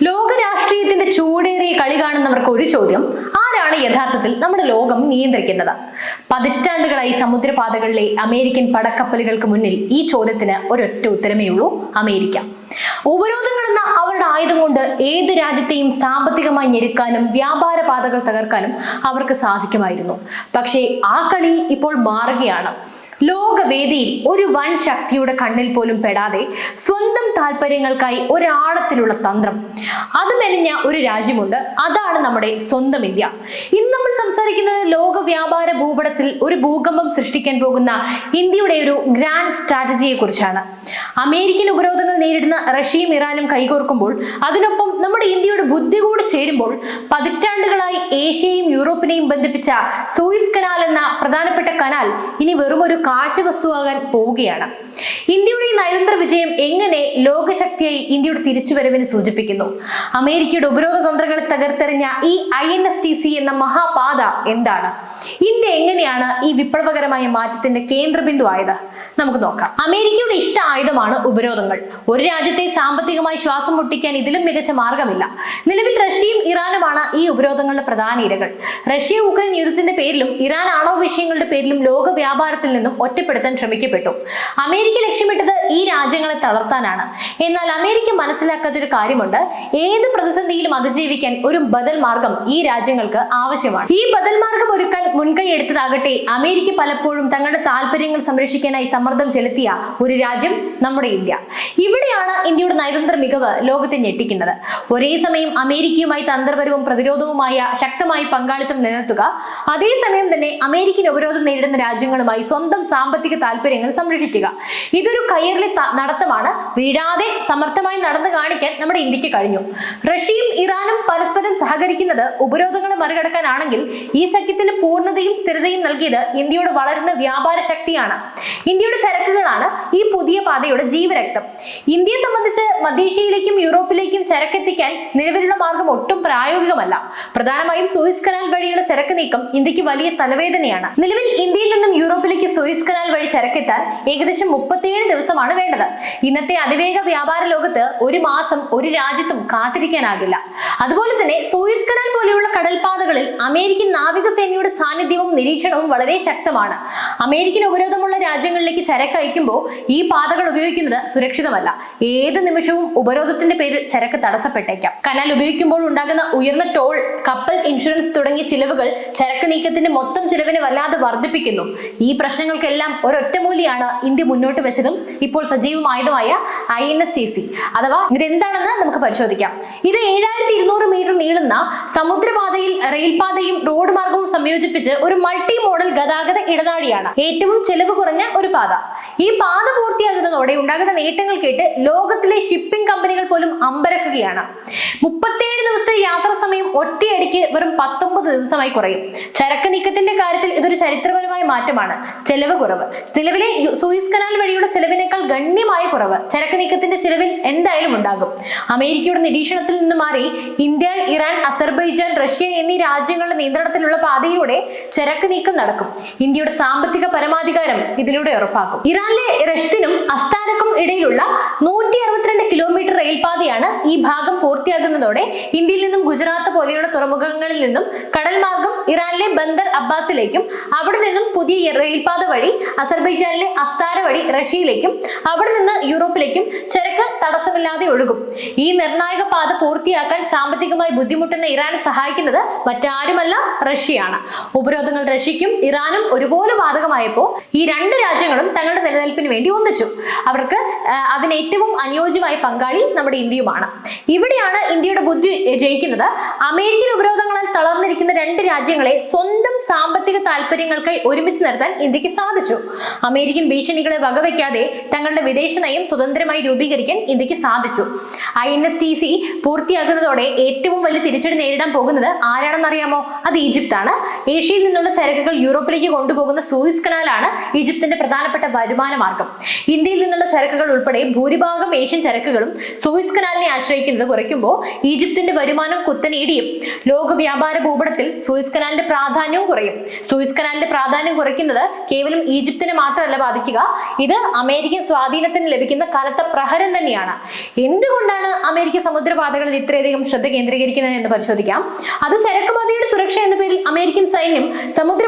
ലോക രാഷ്ട്രീയത്തിന്റെ ചൂടേറിയ കളി കാണുന്നവർക്ക് ഒരു ചോദ്യം. ആരാണ് യഥാർത്ഥത്തിൽ നമ്മുടെ ലോകം നിയന്ത്രിക്കുന്നത്? പതിറ്റാണ്ടുകളായി സമുദ്രപാതകളിലെ അമേരിക്കൻ പടക്കപ്പലുകൾക്ക് മുന്നിൽ ഈ ചോദ്യത്തിന് ഒരൊറ്റ ഉത്തരമേ ഉള്ളൂ അമേരിക്ക. ഉപരോധങ്ങൾ എന്ന അവരുടെ ആയുധം കൊണ്ട് ഏത് രാജ്യത്തെയും സാമ്പത്തികമായി ഞെരുക്കാനും വ്യാപാര പാതകൾ തകർക്കാനും അവർക്ക് സാധിക്കുമായിരുന്നു. പക്ഷേ ആ കളി ഇപ്പോൾ മാറുകയാണ്. ലോകവേദിയിൽ ഒരു വൻ ശക്തിയുടെ കണ്ണിൽ പോലും പെടാതെ സ്വന്തം താല്പര്യങ്ങൾക്കായി ഒരാഴത്തിലുള്ള തന്ത്രം. അത് മെലിഞ്ഞ ഒരു രാജ്യമുണ്ട്. അതാണ് നമ്മുടെ സ്വന്തം ഇന്ത്യ. ഇന്ന് നമ്മൾ സംസാരിക്കുന്നത് ലോക വ്യാപാര ഭൂപടത്തിൽ ഒരു ഭൂകമ്പം സൃഷ്ടിക്കാൻ പോകുന്ന ഇന്ത്യയുടെ ഒരു ഗ്രാൻഡ് സ്ട്രാറ്റജിയെ കുറിച്ചാണ് അമേരിക്കൻ ഉപരോധങ്ങൾ നേരിടുന്ന റഷ്യയും ഇറാനും കൈകോർക്കുമ്പോൾ അതിനൊപ്പം നമ്മുടെ ഇന്ത്യയുടെ ബുദ്ധി കൂടി ചേരുമ്പോൾ പതിറ്റാണ്ടുകളായി ഏഷ്യയും യൂറോപ്പിനെയും ബന്ധിപ്പിച്ച സൂയിസ് കനാൽ എന്ന പ്രധാനപ്പെട്ട കനാൽ ഇനി വെറും ഒരു കാഴ്ച വസ്തുവാകാൻ പോവുകയാണ്. ഇന്ത്യയുടെ നയതന്ത്ര വിജയം എങ്ങനെ ലോകശക്തിയായി ഇന്ത്യയുടെ തിരിച്ചുവരവിന് സൂചിപ്പിക്കുന്നു? അമേരിക്കയുടെ ഉപരോധ തന്ത്രങ്ങളെ തകർത്തെറിഞ്ഞ ഈ I N S T C എന്ന മഹാപാത എന്താണ്? ഇന്ത്യ എങ്ങനെയാണ് ഈ വിപ്ലവകരമായ മാറ്റത്തിന്റെ കേന്ദ്രബിന്ദു ആയത് നമുക്ക് നോക്കാം. അമേരിക്കയുടെ ഇഷ്ട ആയുധമാണ് ഉപരോധങ്ങൾ. ഒരു രാജ്യത്തെ സാമ്പത്തികമായി ശ്വാസം മുട്ടിക്കാൻ ഇതിലും മികച്ച മാർഗമില്ല നിലവിൽ റഷ്യയും ഇറാനുമാണ് ഈ ഉപരോധങ്ങളുടെ പ്രധാന ഇരകൾ. റഷ്യ ഉക്രൈൻ യുദ്ധത്തിന്റെ പേരിലും ഇറാൻ ആണവ വിഷയങ്ങളുടെ പേരിലും ലോക വ്യാപാരത്തിൽ നിന്നും ഒറ്റപ്പെടുത്താൻ ശ്രമിക്കപ്പെട്ടു. അമേരിക്ക ലക്ഷ്യമിട്ടത് ഈ രാജ്യങ്ങളെ തളർത്താനാണ്. എന്നാൽ അമേരിക്ക മനസ്സിലാക്കാത്ത ഒരു കാര്യമുണ്ട്. ഏത് പ്രതിസന്ധിയിലും അതിജീവിക്കാൻ ഒരു ബദൽ മാർഗം ഈ രാജ്യങ്ങൾക്ക് ആവശ്യമാണ്. ഈ ബദൽ മാർഗം ഒരുക്കാൻ മുൻകൈ എടുത്തതാകട്ടെ അമേരിക്ക പലപ്പോഴും തങ്ങളുടെ താല്പര്യങ്ങൾ സംരക്ഷിക്കാനായി സമ്മർദ്ദം ചെലുത്തിയ ഒരു രാജ്യം നമ്മുടെ ഇന്ത്യ. ഇവിടെയാണ് ഇന്ത്യയുടെ നയതന്ത്ര മികവ് ലോകത്തെ ഞെട്ടിക്കുന്നത്. ഒരേ സമയം അമേരിക്കയുമായി തന്ത്രപരവും പ്രതിരോധവുമായ ശക്തമായി പങ്കാളിത്തം നിലനിർത്തുക അതേസമയം തന്നെ അമേരിക്കൻ ഉപരോധം നേരിടുന്ന രാജ്യങ്ങളുമായി സ്വന്തം സാമ്പത്തിക താല്പര്യങ്ങൾ സംരക്ഷിക്കുക. ഇതൊരു കയറിലെ നടത്തമാണ്. വീഴാതെ സമർത്ഥമായി നടന്നു കാണിക്കാൻ നമ്മുടെ ഇന്ത്യയ്ക്ക് കഴിഞ്ഞു. റഷ്യയും ഇറാനും പരസ്പരം സഹകരിക്കുന്നത് ഉപരോധങ്ങളെ മറികടക്കാനാണെങ്കിൽ ഈ സഖ്യത്തിന് പൂർണതയും സ്ഥിരതയും നൽകിയത് ഇന്ത്യയുടെ വളരുന്ന വ്യാപാര ശക്തിയാണ്. ഇന്ത്യയുടെ ചരക്കുകളാണ് ഈ പുതിയ പാതയുടെ ജീവരക്തം. ഇന്ത്യയെ സംബന്ധിച്ച് മധ്യേഷ്യയിലേക്കും യൂറോപ്പിലേക്കും ചരക്കെത്തിക്കാൻ നിലവിലുള്ള മാർഗം ഒട്ടും പ്രായോഗികമല്ല. പ്രധാനമായും സൂയിസ് കനാൽ വഴിയുള്ള ചരക്ക് നീക്കം ഇന്ത്യയ്ക്ക് വലിയ തലവേദനയാണ്. നിലവിൽ ഇന്ത്യയിൽ നിന്നും യൂറോപ്പിലേക്ക് സൂയിസ് കനാൽ വഴി ചരക്കെത്താൻ ഏകദേശം മുപ്പത്തിയേഴ് ദിവസമാണ് വേണ്ടത്. ഇന്നത്തെ അതിവേഗ വ്യാപാര ലോകത്ത് ഒരു മാസം ഒരു രാജ്യത്തും കാത്തിരിക്കാനാകില്ല. അതുപോലെ തന്നെ സൂയിസ് കടൽപാതകളിൽ അമേരിക്കൻ നാവികസേനയുടെ സാന്നിധ്യവും നിരീക്ഷണവും വളരെ ശക്തമാണ്. അമേരിക്കൻ ഉപരോധമുള്ള രാജ്യങ്ങളിലേക്ക് ചരക്ക് അയക്കുമ്പോൾ ഈ പാതകൾ ഉപയോഗിക്കുന്നത് സുരക്ഷിതമല്ല. ഏത് നിമിഷവും ഉപരോധത്തിന്റെ പേരിൽ ചരക്ക് തടസ്സപ്പെട്ടേക്കാം. കനാൽ ഉപയോഗിക്കുമ്പോൾ ഉണ്ടാകുന്ന ഉയർന്ന ടോൾ കപ്പൽ ഇൻഷുറൻസ് തുടങ്ങിയ ചിലവുകൾ ചരക്ക് നീക്കത്തിന്റെ മൊത്തം ചിലവിനെ വല്ലാതെ വർദ്ധിപ്പിക്കുന്നു. ഈ പ്രശ്നങ്ങൾക്കെല്ലാം ഒരൊറ്റമൂലിയാണ് ഇന്ത്യ മുന്നോട്ട് വെച്ചതും ഇപ്പോൾ സജീവമായതുമായ I N S T C. അഥവാ ഇതെന്താണെന്ന് നമുക്ക് പരിശോധിക്കാം. ഇത് ഏഴായിരത്തി ഇരുന്നൂറ് മീറ്റർ നീളുന്ന സമുദ്രപാതയിൽ റെയിൽപാതയും റോഡ് മാർഗവും സംയോജിപ്പിച്ച് ഒരു മൾട്ടി മോഡൽ ഗതാഗത ഇടനാഴിയാണ് ഏറ്റവും ചെലവ് കുറഞ്ഞ ഒരു പാത. ഈ പാത പൂർത്തിയാകുന്നതോടെ ഉണ്ടാകുന്ന നേട്ടങ്ങൾ കേട്ട് ലോകത്തിലെ ഷിപ്പിംഗ് കമ്പനികൾ പോലും അമ്പരക്കുകയാണ്. മുപ്പത്തേഴ് ദിവസത്തെ യാത്രാ സമയം ഒറ്റയടിക്ക് വെറും പത്തൊമ്പത് ദിവസമായി കുറയും. ചരക്ക് നീക്കത്തിന്റെ കാര്യത്തിൽ ഇതൊരു ചരിത്രപരമായ മാറ്റമാണ്. ചെലവ് കുറവ്. നിലവിലെ സൂയിസ് കനാൽ വഴിയുള്ള ചെലവിനേക്കാൾ ഗണ്യമായ കുറവ്. ചരക്ക് നീക്കത്തിന്റെ ചെലവിൽ എന്തായാലും ഉണ്ടാകും. അമേരിക്കയുടെ നിരീക്ഷണത്തിൽ നിന്ന് മാറി ഇന്ത്യ ഇറാൻ അസർബൈജാൻ റഷ്യ എന്നീ രാജ്യങ്ങളുടെ നിയന്ത്രണത്തിലുള്ള പാതയിലൂടെ ചരക്ക് നീക്കം നടക്കും. ഇന്ത്യയുടെ സാമ്പത്തിക പരമാധികാരം ഇതിലൂടെ ഉറപ്പാക്കും. ഇറാനിലെ റഷ്ദിനും അസ്താനക്കും ഇടയിലുള്ള നൂറ്റി അറുപത്തിരണ്ട് കിലോമീറ്റർ റെയിൽപാതയാണ് ഈ ഭാഗം പൂർത്തിയാകുന്നതോടെ ഇന്ത്യയിൽ നിന്നും ഗുജറാത്ത് പോലെയുള്ള തുറമുഖങ്ങളിൽ നിന്നും കടൽ മാർഗം ഇറാനിലെ ബന്ദർ അബ്ബാസിലേക്കും അവിടെ നിന്നും പുതിയ റെയിൽപാത വഴി അസർബൈജാനിലെ അസ്താര വഴി റഷ്യയിലേക്കും അവിടെ നിന്ന് യൂറോപ്പിലേക്കും ചരക്ക് തടസ്സമില്ലാതെ ഒഴുകും. ഈ നിർണായക പാത പൂർത്തിയാക്കാൻ സാമ്പത്തികമായി ബുദ്ധിമുട്ടുന്ന ഇറാനെ സഹായിക്കുന്നത് മറ്റാരുമല്ല റഷ്യയാണ്. ഉപരോധങ്ങൾ റഷ്യക്കും ഇറാനും ഒരുപോലെ ബാധകമായപ്പോൾ ഈ രണ്ട് രാജ്യങ്ങളും തങ്ങളുടെ നിലനിൽപ്പിന് വേണ്ടി ഒന്നിച്ചു. അവർക്ക് അതിന് ഏറ്റവും അനുയോജ്യമായ പങ്കാളി നമ്മുടെ ഇന്ത്യയുമാണ്. ഇവിടെയാണ് ഇന്ത്യയുടെ ബുദ്ധി ജയിക്കുന്നത്. അമേരിക്കൻ ഉപരോധങ്ങളാൽ തളർന്നിരിക്കുന്ന രണ്ട് രാജ്യങ്ങളെ സ്വന്തം സാമ്പത്തിക താല്പര്യങ്ങൾക്കായി ഒരുമിച്ച് നിർത്താൻ ഇന്ത്യയ്ക്ക് സാധിച്ചു. അമേരിക്കൻ ഭീഷണികളെ വകവയ്ക്കാതെ തങ്ങളുടെ വിദേശ നയം സ്വതന്ത്രമായി രൂപീകരിക്കാൻ ഇന്ത്യയ്ക്ക് സാധിച്ചു. I N S T C പൂർത്തിയാകുന്നതോടെ ഏറ്റവും വലിയ തിരിച്ചടി നേരിടാൻ പോകുന്നത് ആരാണെന്നറിയാമോ? അത് ഈജിപ്താണ്. ഏഷ്യയിൽ നിന്നുള്ള ചരക്കുകൾ യൂറോപ്പിലേക്ക് കൊണ്ടുപോകുന്ന സൂയിസ് കനാലാണ് ഈജിപ്തിന്റെ പ്രധാനപ്പെട്ട വരുമാന മാർഗം. ഇന്ത്യയിൽ നിന്നുള്ള ചരക്കുകൾ ഉൾപ്പെടെ ഭൂരിഭാഗം ഏഷ്യൻ ചരക്കുകളും സൂയിസ് കനാലിനെ ആശ്രയിക്കുന്നത് കുറയ്ക്കുമ്പോൾ ഈജിപ്തിന്റെ വരുമാനം കുത്തനേടിയും ലോക വ്യാപാര ഭൂപടത്തിൽ സൂയിസ് കനാലിന്റെ പ്രാധാന്യവും കുറയും. സൂയിസ് കനാലിന്റെ പ്രാധാന്യം കുറയ്ക്കുന്നത് കേവലം ഈജിപ്തിനെ മാത്രമല്ല ബാധിക്കുക. ഇത് അമേരിക്കൻ സ്വാധീനത്തിന് ലഭിക്കുന്ന കനത്ത പ്രഹരം തന്നെയാണ്. എന്തുകൊണ്ടാണ് അമേരിക്ക സമുദ്രപാതകളിൽ ഇത്രയധികം ശ്രദ്ധ കേന്ദ്രീകരിക്കുന്നത് എന്ന് പരിശോധിക്കാം. അത് ചരക്കുപാതയുടെ സുരക്ഷ എന്ന പേരിൽ അമേരിക്കൻ സൈന്യം സമുദ്ര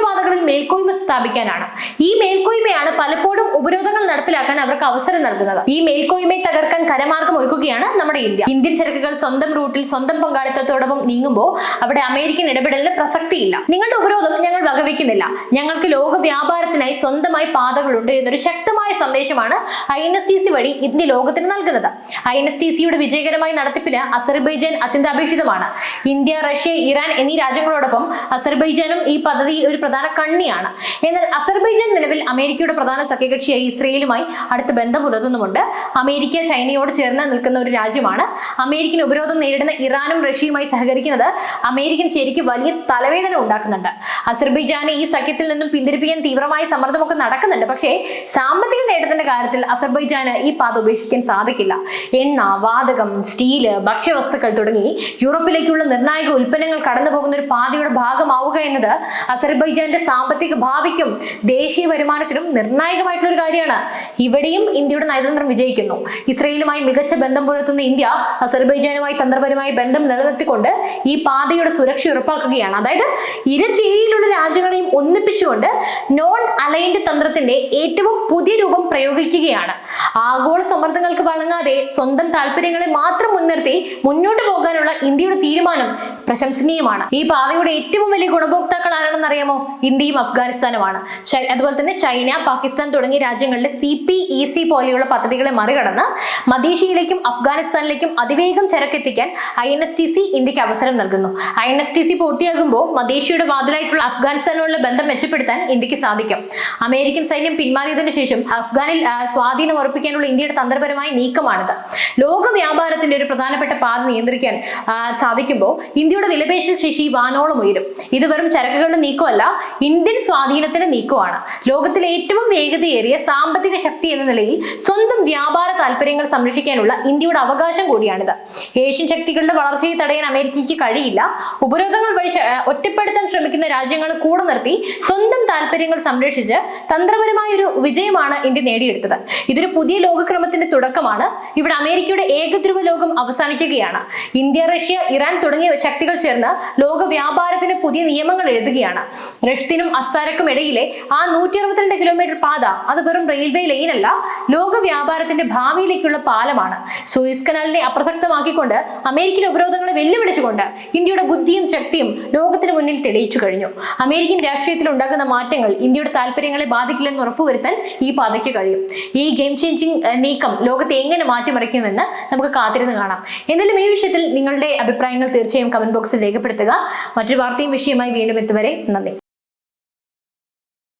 സ്ഥാപിക്കാനാണ്. ഈ മേൽക്കോയ്മയാണ് പലപ്പോഴും ഉപരോധങ്ങൾ നടപ്പിലാക്കാൻ അവർക്ക് അവസരം നൽകുന്നത്. ഈ മേൽക്കോയ്മയെ തകർക്കാൻ കരമാർഗം ഒരുക്കുകയാണ് നമ്മുടെ ഇന്ത്യ. ഇന്ത്യൻ ചരക്കുകൾ സ്വന്തം റൂട്ടിൽ സ്വന്തം പങ്കാളിത്തത്തോടൊപ്പം നീങ്ങുമ്പോൾ അവിടെ അമേരിക്കൻ ഇടപെടലിന് പ്രസക്തിയില്ല. നിങ്ങളുടെ ഉപരോധം ഞങ്ങൾ വകവയ്ക്കുന്നില്ല ഞങ്ങൾക്ക് ലോക വ്യാപാരത്തിനായി സ്വന്തമായി പാതകളുണ്ട് എന്നൊരു ശക്തമായ സന്ദേശമാണ് I N S T C വഴി ഇന്ത്യ ലോകത്തിന് നൽകുന്നത്. ഐ എൻ എസ് ടി സിയുടെ വിജയകരമായ നടത്തിപ്പിന് അസർബൈജാൻ അത്യന്താപേക്ഷിതമാണ്. ഇന്ത്യ റഷ്യ ഇറാൻ എന്നീ രാജ്യങ്ങളോടൊപ്പം അസർബൈജാനും ഈ പദ്ധതിയിൽ ഒരു പ്രധാന കണ്ണിയാണ്. എന്നാൽ അസർബൈജാൻ നിലവിൽ അമേരിക്കയുടെ പ്രധാന സഖ്യകക്ഷിയായി ഇസ്രയേലുമായി അടുത്ത ബന്ധം പുലർത്തുന്നുമുണ്ട്. അമേരിക്ക ചൈനയോട് ചേർന്ന് നിൽക്കുന്ന ഒരു രാജ്യമാണ്. അമേരിക്കൻ ഉപരോധം നേരിടുന്ന ഇറാനും റഷ്യയുമായി സഹകരിക്കുന്നത് അമേരിക്കൻ ശരിക്ക് വലിയ തലവേദന ഉണ്ടാക്കുന്നുണ്ട്. അസർബൈജാനെ ഈ സഖ്യത്തിൽ നിന്നും പിന്തിരിപ്പിക്കാൻ തീവ്രമായ സമ്മർദ്ദമൊക്കെ നടക്കുന്നുണ്ട്. പക്ഷേ സാമ്പത്തിക നേട്ടത്തിന്റെ കാര്യത്തിൽ അസർബൈജാന് ഈ പാത ഉപേക്ഷിക്കാൻ സാധിക്കില്ല. എണ്ണ വാതകം സ്റ്റീൽ ഭക്ഷ്യവസ്തുക്കൾ തുടങ്ങി യൂറോപ്പിലേക്കുള്ള നിർണായക ഉൽപ്പന്നങ്ങൾ കടന്നു പോകുന്ന ഒരു പാതയുടെ ഭാഗമാവുക എന്നത് അസർബൈജാന്റെ സാമ്പത്തിക ഭാവിക്കും ദേശീയ വരുമാനത്തിനും നിർണായകമായിട്ടുള്ള ഒരു കാര്യമാണ്. ഇവിടെയും ഇന്ത്യയുടെ നയതന്ത്രം വിജയിക്കുന്നു. ഇസ്രയേലുമായി മികച്ച ബന്ധം പുലർത്തുന്ന ഇന്ത്യ അസർബൈജാനുമായി തന്ത്രപരമായ ബന്ധം നിലനിർത്തിക്കൊണ്ട് ഈ പാതയുടെ സുരക്ഷ ഉറപ്പാക്കുകയാണ്. അതായത് ഇരുചേരിയിലുള്ള രാജ്യങ്ങളെയും ഒന്നിപ്പിച്ചുകൊണ്ട് നോൺ അലൈൻഡ് തന്ത്രത്തിന്റെ ഏറ്റവും പുതിയ രൂപം പ്രയോഗിക്കുകയാണ്. ആഗോള സമ്മർദ്ദങ്ങൾക്ക് വഴങ്ങാതെ സ്വന്തം താല്പര്യങ്ങളെ മാത്രം മുൻനിർത്തി മുന്നോട്ട് പോകാനുള്ള ഇന്ത്യയുടെ തീരുമാനം പ്രശംസനീയമാണ്. ഈ പാതയുടെ ഏറ്റവും വലിയ ഗുണഭോക്താക്കൾ ആരാണെന്ന് അറിയാമോ ഇന്ത്യയും അഫ്ഗാനിസ്ഥാനുമാണ്. അതുപോലെ തന്നെ ചൈന പാകിസ്ഥാൻ തുടങ്ങിയ രാജ്യങ്ങളിലെ സി പി ഇ സി പോലെയുള്ള പദ്ധതികളെ മറികടന്ന് മദീഷയിലേക്കും അഫ്ഗാനിസ്ഥാനിലേക്കും അതിവേഗം ചരക്കെത്തിക്കാൻ I N S T C ഇന്ത്യയ്ക്ക് അവസരം നൽകുന്നു. I N S T C പൂർത്തിയാകുമ്പോൾ മദീഷയുടെ വാതിലായിട്ടുള്ള അഫ്ഗാനിസ്ഥാനുമായുള്ള ബന്ധം മെച്ചപ്പെടുത്താൻ ഇന്ത്യയ്ക്ക് സാധിക്കും. അമേരിക്കൻ സൈന്യം പിന്മാറിയതിനു ശേഷം അഫ്ഗാനിൽ സ്വാധീനം ഉറപ്പിക്കാനുള്ള ഇന്ത്യയുടെ തന്ത്രപരമായ നീക്കമാണിത്. ലോക വ്യാപാരത്തിന്റെ ഒരു പ്രധാനപ്പെട്ട പാത നിയന്ത്രിക്കാൻ സാധിക്കുമ്പോൾ ഇന്ത്യയുടെ വിലപേശൽ ശേഷി വാനോളം ഉയരും. ഇത് വെറും ചരക്കുകളുടെ നീക്കമല്ല ഇന്ത്യൻ സ്വാധീനത്തിന്റെ നീക്കമാണ്. ലോകത്തിലെ ഏറ്റവും വേഗതയേറിയ സാമ്പത്തിക ശക്തി എന്ന നിലയിൽ സ്വന്തം വ്യാപാര താല്പര്യങ്ങൾ സംരക്ഷിക്കാനുള്ള ഇന്ത്യയുടെ അവകാശം കൂടിയാണിത്. ഏഷ്യൻ ശക്തികളുടെ വളർച്ചയെ തടയാൻ അമേരിക്കയ്ക്ക് കഴിയില്ല. ഉപരോധങ്ങൾ വഴി ഒറ്റപ്പെടുത്താൻ ശ്രമിക്കുന്ന രാജ്യങ്ങൾ കൂടെ നിർത്തി സ്വന്തം താല്പര്യങ്ങൾ സംരക്ഷിച്ച് തന്ത്രപരമായ ഒരു വിജയമാണ് ഇന്ത്യ നേടിയെടുത്തത്. ഇതൊരു പുതിയ ലോകക്രമത്തിന്റെ തുടക്കമാണ്. ഇവിടെ അമേരിക്കയുടെ ഏകധ്രുവ ലോകം അവസാനിക്കുകയാണ്. ഇന്ത്യ റഷ്യ ഇറാൻ തുടങ്ങിയ ശക്തികൾ ചേർന്ന് ലോക വ്യാപാരത്തിന് പുതിയ നിയമങ്ങൾ എഴുതുകയാണ്. റഷ്ദിനും അസ്താരക്കും ഇടയിലെ ആ നൂറ്റി അറുപത്തിരണ്ട് കിലോമീറ്റർ പാത അത് വെറും റെയിൽവേ ലൈനല്ല ലോക വ്യാപാരത്തിന്റെ ഭാവിയിലേക്കുള്ള പാലമാണ്. സൂയിസ് കനാലിനെ അപ്രസക്തമാക്കിക്കൊണ്ട് അമേരിക്കൻ ഉപരോധങ്ങളെ വെല്ലുവിളിച്ചുകൊണ്ട് ഇന്ത്യയുടെ ബുദ്ധിയും ശക്തിയും ലോകത്തിന് മുന്നിൽ തെളിയിച്ചു കഴിഞ്ഞു. അമേരിക്കൻ രാഷ്ട്രീയത്തിൽ ഉണ്ടാകുന്ന മാറ്റങ്ങൾ ഇന്ത്യയുടെ താല്പര്യങ്ങളെ ബാധിക്കില്ലെന്ന് ഉറപ്പുവരുത്താൻ ഈ പാതയ്ക്ക് കഴിയും. ഈ ഗെയിം ചേഞ്ചിങ് നീക്കം ലോകത്തെ എങ്ങനെ മാറ്റിമറിക്കുമെന്ന് നമുക്ക് കാത്തിരുന്ന് കാണാം. എന്തായാലും ഈ വിഷയത്തിൽ നിങ്ങളുടെ അഭിപ്രായങ്ങൾ തീർച്ചയായും കമന്റ് ബോക്സിൽ രേഖപ്പെടുത്തുക. മറ്റൊരു വാർത്തയും വിഷയമായി വീണ്ടും എത്തുവരെ നന്ദി.